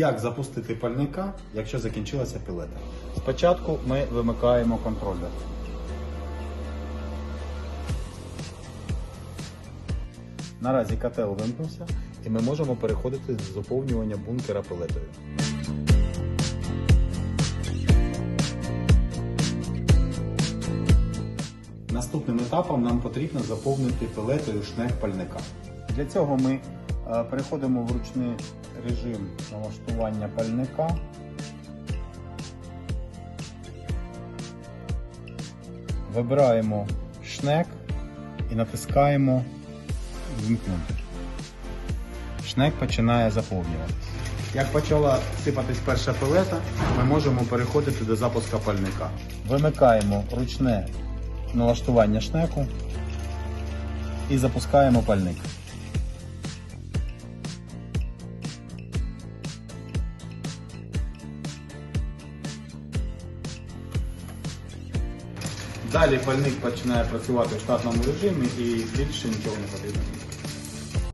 Як запустити пальника, якщо закінчилася пілета? Спочатку ми вимикаємо контролер. Наразі котел вимкнувся, і ми можемо переходити з заповнювання бункера пелетою. Наступним етапом нам потрібно заповнити пілетою шнек пальника. Для цього ми переходимо в ручний режим налаштування пальника. Вибираємо шнек і натискаємо вимкнути. Шнек починає заповнюватися. Як почала сипатись перша пілета, ми можемо переходити до запуска пальника. Вимикаємо ручне налаштування шнеку і запускаємо пальник. Далі пальник починає працювати в штатному режимі і більше нічого не потрібно.